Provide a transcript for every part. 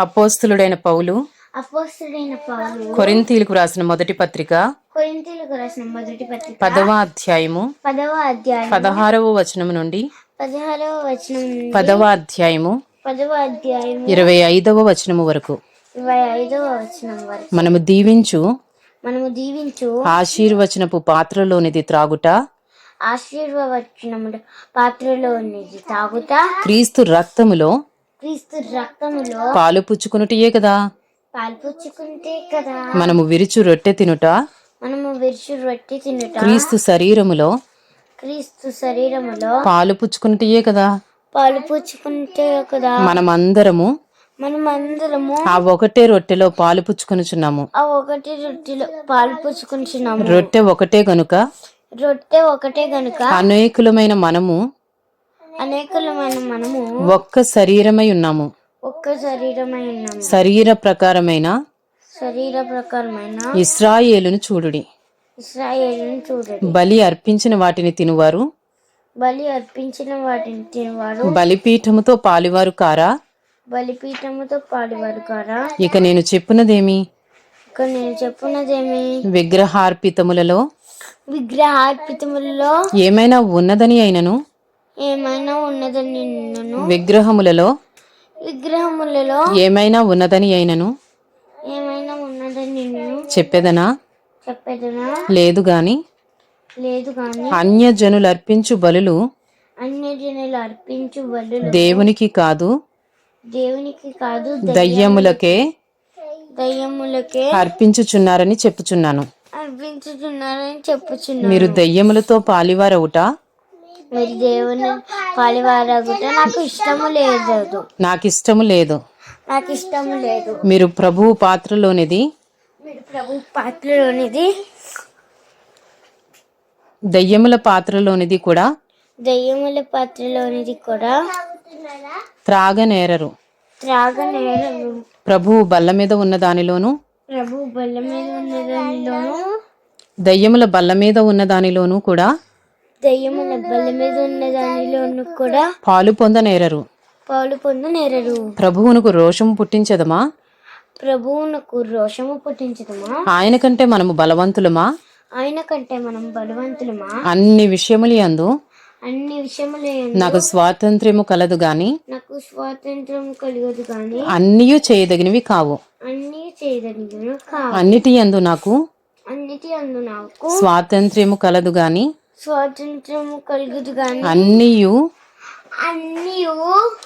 అపోస్తులుడైన పౌలు అపోస్తుడైన పౌలు కొరింథీలకు రాసిన మొదటి పత్రిక కొరింథీలకు రాసిన మొదటి పత్రిక పదవ అధ్యాయము పదవ అధ్యాయం పదహారవ వచనము నుండి పదహారవ వచనం పదవ అధ్యాయము పదవ అధ్యాయం ఇరవై ఐదవ వచనము వరకు ఇరవై ఐదవ వచనం వరకు మనము దీవించు మనము దీవించు ఆశీర్వచనపు పాత్రలోనిది త్రాగుట ఆశీర్వచనముడు పాత్రలో ఉన్నది తాగుతా క్రీస్తు రక్తములో క్రీస్తు రక్తములో పాలు పుచ్చుకునుటయే కదా. పాల్పుచ్చుకుంటే కదా. మనము విరుచు రొట్టె తినుట మనము విరుచు రొట్టె తినుట. క్రీస్తు శరీరములో క్రీస్తు శరీరములో పాలు పుచ్చుకునుటయే కదా. పాలు పుచ్చుకుంటే కదా. మనమందరము మనం అందరము ఆ ఒకటే రొట్టెలో పాలు పుచ్చుకొనుచున్నాము. ఆ ఒకటి రొట్టెలో పాలు పుచ్చుకుంటున్నాము రొట్టె ఒకటే గనుక రొట్టె ఒకటే గనుక అనేకులమైన మనము అనేకులమైన మనము ఒక్క శరీరమై ఉన్నాము. ఒక్క శరీరమై ఉన్నాము. శరీర ప్రకారమైన శరీర ప్రకారమైన ఇస్రాయేలును చూడుడి. ఇస్రాయేలును చూడండి. బలి అర్పించిన వాటిని తినువారు. బలి అర్పించిన వాటిని తినవారు. బలిపీఠముతో పాలివారు కారా? బలిపీఠముతో పాడివారు కారా? ఇక నేను చెప్పునదేమి? ఇక నేను చెప్పున్నదేమి విగ్రహార్పితములలో విగ్రహార్పితములలో ఏమైనా ఉన్నదని అయినను? ఏమైనా ఉన్నదని విగ్రహములలో విగ్రహములలో ఏమైనా ఉన్నదని అయినను. ఏమైనా ఉన్నదని నిన్ను చెప్పెదనా? చెప్పేదనా? లేదు గాని లేదు కానీ అన్యజనులు అర్పించు బలులు అన్యజనులు అర్పించు బలులు దేవునికి కాదు దేవునికి కాదు దయ్యములకే దయ్యములకే అర్పించుచున్నారని చెప్పుచున్నాను. అర్పించుతున్నారని చెప్పుచున్నారు మీరు దయ్యములతో పాలివారవుట? మరి దేవుని పాలివారగుట నాకు ఇష్టము లేదు నాకిష్టము లేదు. నాకు ఇష్టము లేదు. మీరు ప్రభువు పాత్రలోనిది. మీరు ప్రభు పాత్రలోనిది. దయ్యముల పాత్రలోనిది కూడా. దయ్యముల పాత్రలోనిది కూడా. త్రాగనేరరు. త్రాగనేరు ప్రభువు బల్ల మీద ఉన్న దానిలోను. ప్రభు బల్ల మీద ఉన్న దానిలోను. దయ్యముల బల్ల మీద ఉన్న దానిలోనూ కూడా. దయ్యముల బల్ల మీద ఉన్న దానిలోను కూడా పాలు పొందనేరరు. పాలు పొందనేరరు. ప్రభువునకు రోషము పుట్టించదమా? ప్రభువునకు రోషము పుట్టించదమా? ఆయన కంటే మనము బలవంతులమా? ఆయన కంటే మనం బలవంతులమా? అన్ని విషయములు యందు అన్ని విషయములే నాకు స్వాతంత్ర్యము కలదు గాని నాకు స్వాతంత్రం కలగదు కానీ అన్నీయు చేయదగినవి కావు. అన్ని చేయదగినవి కా అన్నిటి యందు నాకు అన్నిటి అందు నాకు స్వాతంత్ర్యము కలదు గాని స్వాతంత్రము కలుగుదు కానీ అన్నీయు అన్ని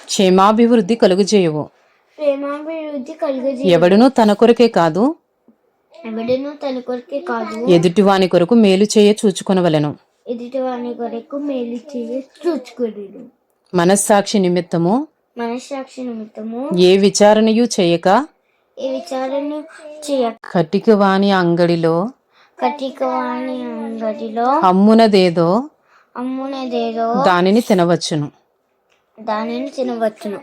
క్షేమాభివృద్ధి కలుగుచేయవు ప్రేమాభివృద్ధి కలుగజే ఎవడునూ తన కొరకే కాదు ఎవడను తన కొరకే కాదు. ఎదుటివాని కొరకు మేలు చేయ చూచుకొనవలెను. ఎదుటి వాని కొరకు మేలు చేయ చూచుకోలేను మనస్సాక్షి నిమిత్తము మనస్సాక్షి నిమిత్తము ఏ విచారణయు చేయక ఈ విచారణ చేయ కటిక వాని అంగడిలో కటిక వాణి అంగడిలో అమ్మునదేదో అమ్మునేదేదో దానిని తినవచ్చును. దానిని తినవచ్చును.